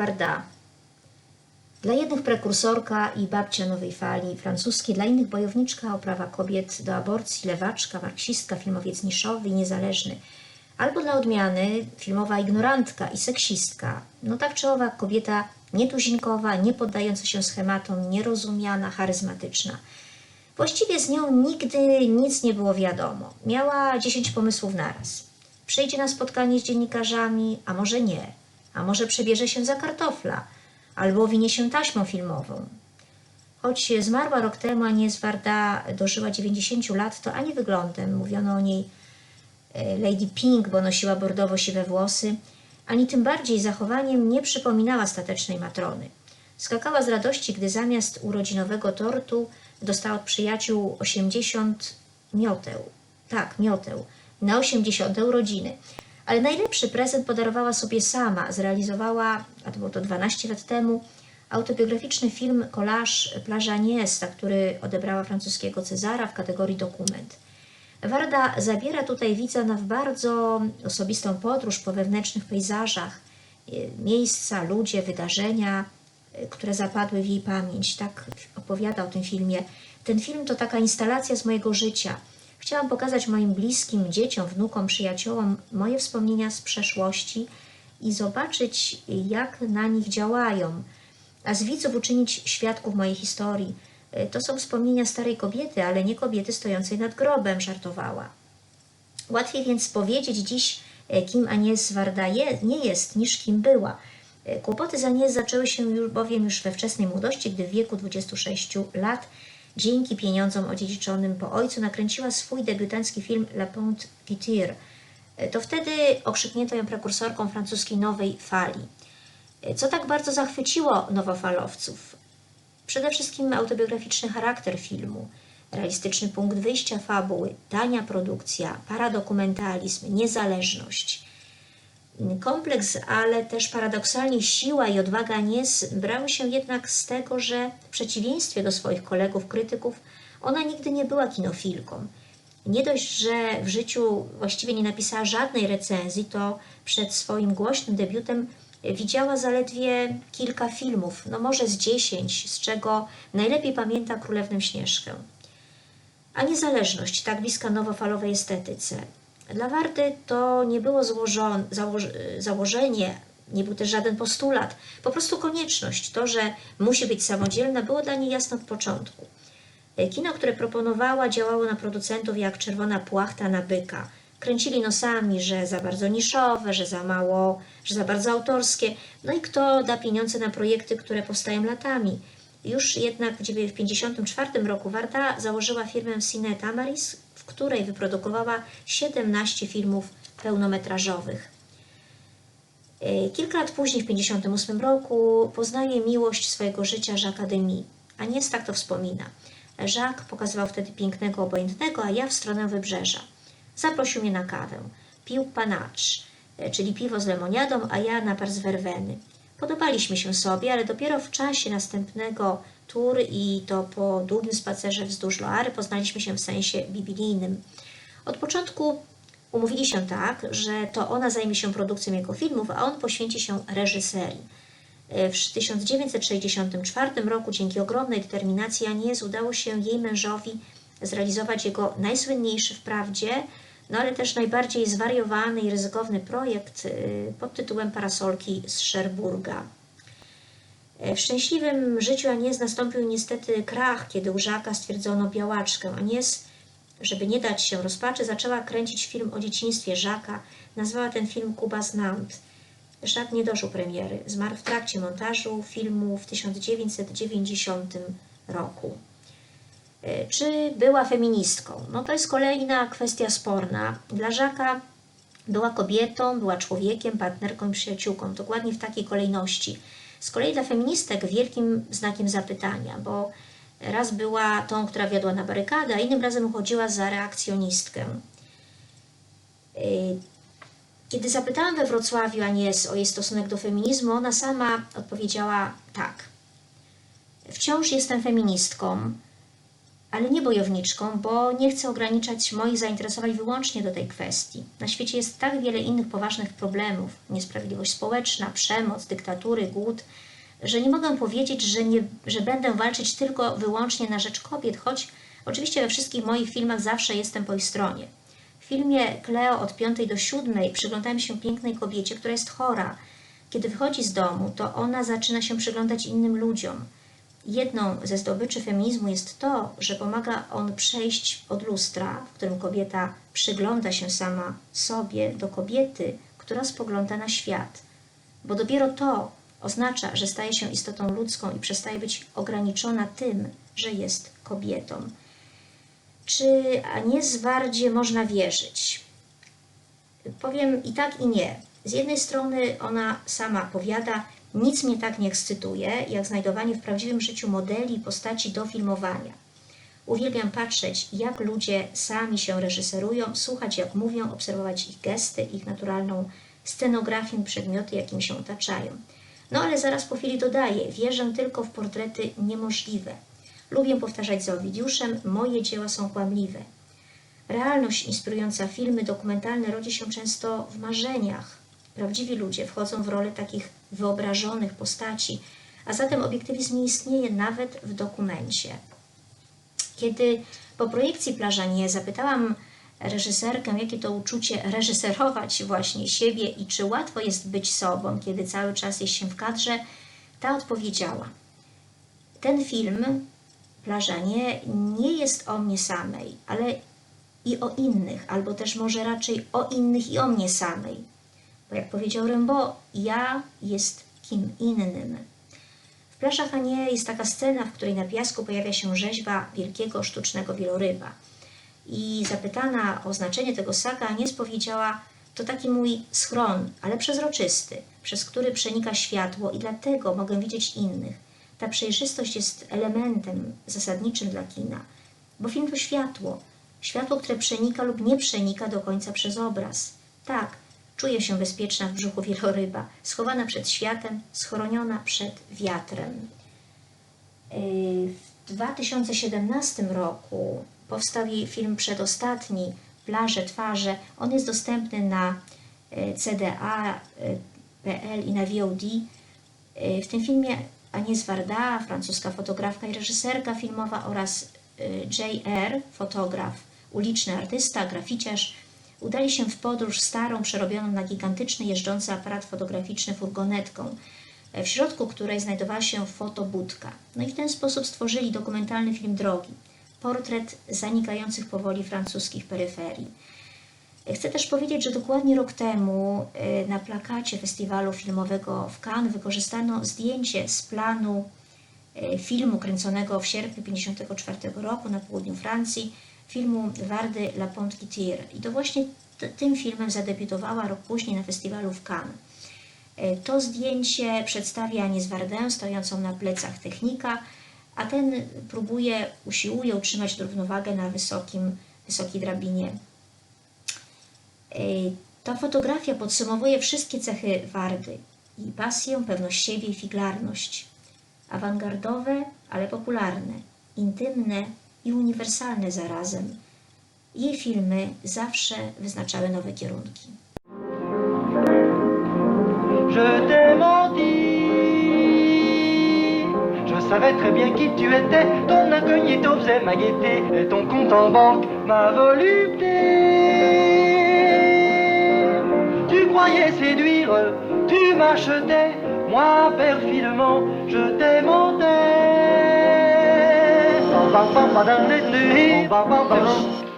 Varda. Dla jednych prekursorka i babcia nowej fali francuskiej, dla innych bojowniczka o prawa kobiet do aborcji, lewaczka, marksistka, filmowiec niszowy i niezależny. Albo dla odmiany filmowa ignorantka i seksistka. No tak czy owak kobieta nietuzinkowa, nie poddająca się schematom, nierozumiana, charyzmatyczna. Właściwie z nią nigdy nic nie było wiadomo. Miała 10 pomysłów naraz. Przyjdzie na spotkanie z dziennikarzami, a może nie. A może przebierze się za kartofla, albo winie się taśmą filmową. Choć zmarła rok temu, a nie Warda dożyła 90 lat, to ani wyglądem, mówiono o niej e, Lady Pink, bo nosiła bordowo-siwe włosy, ani tym bardziej zachowaniem nie przypominała statecznej matrony. Skakała z radości, gdy zamiast urodzinowego tortu dostała od przyjaciół 80 mioteł. Tak, mioteł. Na 80 urodziny. Ale najlepszy prezent podarowała sobie sama. Zrealizowała, a to było to 12 lat temu, autobiograficzny film Collage Plaża Niesta, który odebrała francuskiego Cezara w kategorii dokument. Warda zabiera tutaj widza na bardzo osobistą podróż po wewnętrznych pejzażach, e, miejsca, ludzie, wydarzenia, e, które zapadły w jej pamięć. Tak opowiada o tym filmie. Ten film to taka instalacja z mojego życia. Chciałam pokazać moim bliskim, dzieciom, wnukom, przyjaciołom moje wspomnienia z przeszłości i zobaczyć, jak na nich działają, a z widzów uczynić świadków mojej historii. E, To są wspomnienia starej kobiety, ale nie kobiety stojącej nad grobem, żartowała. Łatwiej więc powiedzieć dziś, e, kim Agnieszka Warda je, nie jest, niż kim była. E, Kłopoty z Agnieszką zaczęły się już bowiem już we wczesnej młodości, gdy w wieku 26 lat dzięki pieniądzom odziedziczonym po ojcu nakręciła swój debiutancki film La Ponte Couture. E, To wtedy okrzyknięto ją prekursorką francuskiej nowej fali. E, Co tak bardzo zachwyciło nowofalowców? Przede wszystkim autobiograficzny charakter filmu, realistyczny punkt wyjścia fabuły, tania produkcja, paradokumentalizm, niezależność. Kompleks, ale też paradoksalnie siła i odwaga Anies brały się jednak z tego, że w przeciwieństwie do swoich kolegów krytyków, ona nigdy nie była kinofilką. Nie dość, że w życiu właściwie nie napisała żadnej recenzji, to przed swoim głośnym debiutem widziała zaledwie kilka filmów, no może z dziesięć, z czego najlepiej pamięta Królewnę Śnieżkę. A niezależność, tak bliska nowofalowej estetyce. Dla Warty to nie było założenie, nie był też żaden postulat, po prostu konieczność. To, że musi być samodzielna, było dla niej jasne od początku. Kino, które proponowała, działało na producentów jak czerwona płachta na byka. Kręcili nosami, że za bardzo niszowe, że za mało, że za bardzo autorskie. No i kto da pieniądze na projekty, które powstają latami? Już jednak w 1954 roku Warta założyła firmę Cine Tamaris, w której wyprodukowała 17 filmów pełnometrażowych. E, Kilka lat później, w 1958 roku, poznaje miłość swojego życia Jacques Demy. A nie tak to wspomina. Jacques pokazywał wtedy pięknego, obojętnego, a ja w stronę wybrzeża. Zaprosił mnie na kawę. Pił panacz, e, czyli piwo z lemoniadą, a ja napar z werweny. Podobaliśmy się sobie, ale dopiero w czasie następnego tur i to po długim spacerze wzdłuż Loary poznaliśmy się w sensie biblijnym. Od początku umówili się tak, że to ona zajmie się produkcją jego filmów, a on poświęci się reżyserii. W 1964 roku dzięki ogromnej determinacji Anies udało się jej mężowi zrealizować jego najsłynniejszy wprawdzie, no ale też najbardziej zwariowany i ryzykowny projekt y, pod tytułem Parasolki z Szerburga. E, W szczęśliwym życiu Anies nastąpił niestety krach, kiedy u Żaka stwierdzono białaczkę. Anies, żeby nie dać się rozpaczy, zaczęła kręcić film o dzieciństwie Żaka. Nazwała ten film Kuba z Nantes. Żak nie dożył premiery. Zmarł w trakcie montażu filmu w 1990 roku. E, Czy była feministką? No to jest kolejna kwestia sporna. Dla Żaka była kobietą, była człowiekiem, partnerką i przyjaciółką. Dokładnie w takiej kolejności. Z kolei dla feministek wielkim znakiem zapytania, bo raz była tą, która wiodła na barykadę, a innym razem uchodziła za reakcjonistkę. E, Kiedy zapytałam we Wrocławiu Anies o jej stosunek do feminizmu, ona sama odpowiedziała tak. Wciąż jestem feministką, ale nie bojowniczką, bo nie chcę ograniczać moich zainteresowań wyłącznie do tej kwestii. Na świecie jest tak wiele innych poważnych problemów niesprawiedliwość społeczna, przemoc, dyktatury, głód że nie mogę powiedzieć, że, nie, że będę walczyć tylko wyłącznie na rzecz kobiet, choć oczywiście we wszystkich moich filmach zawsze jestem po ich stronie. W filmie Cleo od 5 do 7 przyglądałem się pięknej kobiecie, która jest chora. Kiedy wychodzi z domu, to ona zaczyna się przyglądać innym ludziom. Jedną ze zdobyczy feminizmu jest to, że pomaga on przejść od lustra, w którym kobieta przygląda się sama sobie, do kobiety, która spogląda na świat. Bo dopiero to oznacza, że staje się istotą ludzką i przestaje być ograniczona tym, że jest kobietą. Czy Anies Zwardzie można wierzyć? Powiem i tak, i nie. Z jednej strony ona sama powiada, nic mnie tak nie ekscytuje, jak znajdowanie w prawdziwym życiu modeli i postaci do filmowania. Uwielbiam patrzeć, jak ludzie sami się reżyserują, słuchać jak mówią, obserwować ich gesty, ich naturalną scenografię, przedmioty, jakimi się otaczają. No ale zaraz po chwili dodaję, wierzę tylko w portrety niemożliwe. Lubię powtarzać za Owidiuszem, moje dzieła są kłamliwe. Realność inspirująca filmy dokumentalne rodzi się często w marzeniach. Prawdziwi ludzie wchodzą w rolę takich wyobrażonych postaci, a zatem obiektywizm nie istnieje nawet w dokumencie. Kiedy po projekcji Plaża Nie zapytałam reżyserkę, jakie to uczucie reżyserować właśnie siebie i czy łatwo jest być sobą, kiedy cały czas jest się w kadrze, ta odpowiedziała: Ten film, Plaża Nie, nie jest o mnie samej, ale i o innych, albo też może raczej o innych i o mnie samej. Jak powiedział Rimbaud, ja jest kim innym. W Plaszach Anie jest taka scena, w której na piasku pojawia się rzeźba wielkiego sztucznego wieloryba. I zapytana o znaczenie tego saka, Anies powiedziała, to taki mój schron, ale przezroczysty, przez który przenika światło i dlatego mogę widzieć innych. Ta przejrzystość jest elementem zasadniczym dla kina, bo film to światło. Światło, które przenika lub nie przenika do końca przez obraz. Tak, czuję się bezpieczna w brzuchu wieloryba, schowana przed światem, schroniona przed wiatrem. Yy, W 2017 roku powstał jej film przedostatni, Plaże Twarze. On jest dostępny na e, CDA.pl i na VOD. W tym filmie Agnes Varda, francuska fotografka i reżyserka filmowa oraz J.R., fotograf, uliczny artysta, graficiarz, udali się w podróż starą, przerobioną na gigantyczny jeżdżący aparat fotograficzny furgonetką, w środku której znajdowała się fotobudka. No i w ten sposób stworzyli dokumentalny film Drogi portret zanikających powoli francuskich peryferii. Chcę też powiedzieć, że dokładnie rok temu y, na plakacie festiwalu filmowego w Cannes wykorzystano zdjęcie z planu filmu kręconego w sierpniu 1954 roku na południu Francji, filmu Wardy La Pont Tir. I to właśnie tym filmem zadebiutowała rok później na festiwalu w Cannes. Y, To zdjęcie przedstawia Anies Wardę stojącą na plecach technika, a ten próbuje, usiłuje utrzymać równowagę na wysokim, wysokiej drabinie. Ej, Ta fotografia podsumowuje wszystkie cechy Wardy. I pasję, pewność siebie i figlarność. Awangardowe, ale popularne. Intymne i uniwersalne zarazem. Jej filmy zawsze wyznaczały nowe kierunki. Je t'ai menti. Je savais très bien qui tu étais. Ton incognito faisait ma gaieté. Et ton compte en banque, ma volupté. Tu croyais séduire, tu m'achetais. Moi, perfidement, je t'ai ba ba ba da ne ne ba ba ba